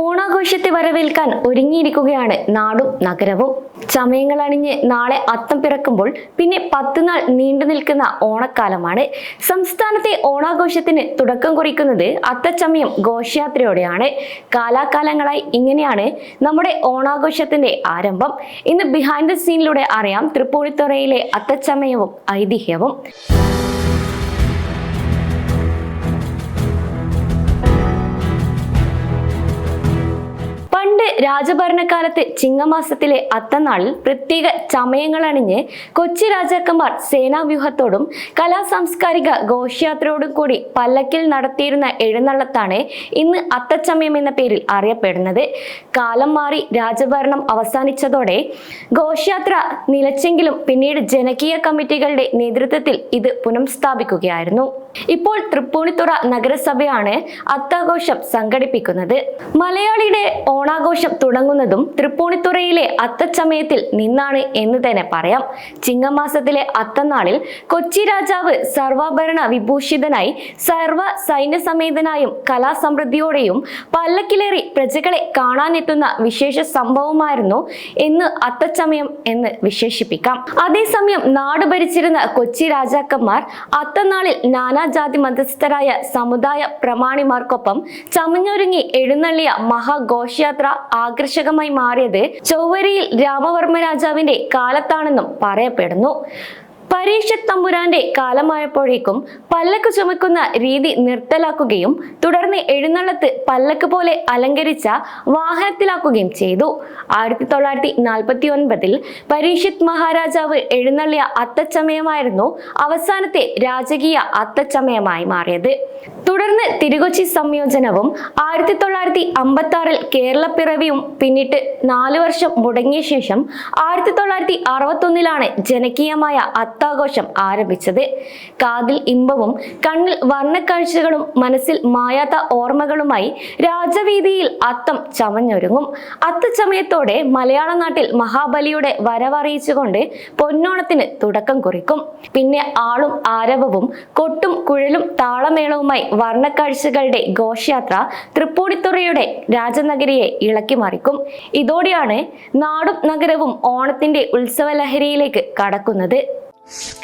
ഓണാഘോഷത്തെ വരവേൽക്കാൻ ഒരുങ്ങിയിരിക്കുകയാണ് നാടും നഗരവും. ചമയങ്ങൾ അണിഞ്ഞ് നാളെ അത്തം പിറക്കുമ്പോൾ പിന്നെ പത്ത് നാൾ നീണ്ടു നിൽക്കുന്ന ഓണക്കാലമാണ്. സംസ്ഥാനത്തെ ഓണാഘോഷത്തിന് തുടക്കം കുറിക്കുന്നത് അത്തച്ചമയം ഘോഷയാത്രയോടെയാണ്. കാലാകാലങ്ങളായി ഇങ്ങനെയാണ് നമ്മുടെ ഓണാഘോഷത്തിന്റെ ആരംഭം. ഇന്ന് ബിഹൈൻഡ് ദ സീനിലൂടെ അറിയാം തൃപ്പൂണിത്തുറയിലെ അത്തച്ചമയവും ഐതിഹ്യവും. പണ്ട് രാജഭരണകാലത്ത് ചിങ്ങമാസത്തിലെ അത്തനാളിൽ പ്രത്യേക ചമയങ്ങൾ അണിഞ്ഞ് കൊച്ചി രാജാക്കന്മാർ സേനാവ്യൂഹത്തോടും കലാ സാംസ്കാരിക ഘോഷയാത്രയോടും കൂടി പല്ലക്കിൽ നടത്തിയിരുന്ന എഴുന്നള്ളത്താണ് ഇന്ന് അത്തച്ചമയം എന്ന പേരിൽ അറിയപ്പെടുന്നത്. കാലം മാറി രാജഭരണം അവസാനിച്ചതോടെ ഘോഷയാത്ര നിലച്ചെങ്കിലും പിന്നീട് ജനകീയ കമ്മിറ്റികളുടെ നേതൃത്വത്തിൽ ഇത് പുനഃസ്ഥാപിക്കുകയായിരുന്നു. ഇപ്പോൾ തൃപ്പൂണിത്തുറ നഗരസഭയാണ് അത്താഘോഷം സംഘടിപ്പിക്കുന്നത്. മലയാളിയുടെ ഓണാഘോഷം തുടങ്ങുന്നതും തൃപ്പൂണിത്തുറയിലെ അത്തച്ചമയത്തിൽ നിന്നാണ് എന്ന് തന്നെ പറയാം. ചിങ്ങമാസത്തിലെ അത്തനാളിൽ കൊച്ചി രാജാവ് സർവാഭരണ വിഭൂഷിതനായി സർവ സൈന്യസമേതനായും കലാസമൃദ്ധിയോടെയും പല്ലക്കിലേറി പ്രജകളെ കാണാനെത്തുന്ന വിശേഷ സംഭവമായിരുന്നു എന്ന് അത്തച്ചമയം എന്ന് വിശേഷിപ്പിക്കാം. അതേസമയം നാട് ഭരിച്ചിരുന്ന കൊച്ചി രാജാക്കന്മാർ അത്തനാളിൽ നാനാജാതി മതസ്ഥരായ സമുദായ പ്രമാണിമാർക്കൊപ്പം ചമഞ്ഞൊരുങ്ങി എഴുന്നള്ളിയ മഹാഘോഷയാത്ര ആകർഷകമായി മാറിയത് ചൊവ്വരിയിൽ രാമവർമ്മ രാജാവിന്റെ കാലത്താണെന്നും പറയപ്പെടുന്നു. പരീക്ഷ തമ്പുരാന്റെ കാലമായപ്പോഴേക്കും പല്ലക്ക് ചുമക്കുന്ന രീതി നിർത്തലാക്കുകയും തുടർന്ന് എഴുന്നള്ളത്ത് പല്ലക്ക് പോലെ അലങ്കരിച്ച വാഹനത്തിലാക്കുകയും ചെയ്തു. ആയിരത്തി തൊള്ളായിരത്തി നാൽപ്പത്തി ഒൻപതിൽ പരീക്ഷത് മഹാരാജാവ് എഴുന്നള്ളിയ അത്തച്ചമയമായിരുന്നു അവസാനത്തെ രാജകീയ അത്തച്ചമയമായി മാറിയത്. തുടർന്ന് തിരുകൊച്ചി സംയോജനവും ആയിരത്തി തൊള്ളായിരത്തി അമ്പത്തി ആറിൽ കേരളപ്പിറവിയും പിന്നിട്ട് നാലു വർഷം മുടങ്ങിയ ശേഷം ആയിരത്തി തൊള്ളായിരത്തി അറുപത്തൊന്നിലാണ് ജനകീയമായ അത്താഘോഷം ആരംഭിച്ചത്. കാതിൽ ഇമ്പവും കണ്ണിൽ വർണക്കാഴ്ചകളും മനസ്സിൽ മായാത്ത ഓർമ്മകളുമായി രാജവീതിയിൽ അത്തം ചമഞ്ഞൊരുങ്ങും. അത്തച്ചമയത്തോടെ മലയാള നാട്ടിൽ മഹാബലിയുടെ വരവറിയിച്ചുകൊണ്ട് പൊന്നോണത്തിന് തുടക്കം കുറിക്കും. പിന്നെ ആളും ആരവവും കൊട്ടും കുഴലും താളമേളവുമായി വർണക്കാഴ്ചകളുടെ ഘോഷയാത്ര തൃപ്പൂണിത്തുറയുടെ രാജനഗരിയെ ഇളക്കി മറിക്കും. ഇതോടെയാണ് നാടും നഗരവും ഓണത്തിന്റെ ഉത്സവ ലഹരിയിലേക്ക് കടക്കുന്നത്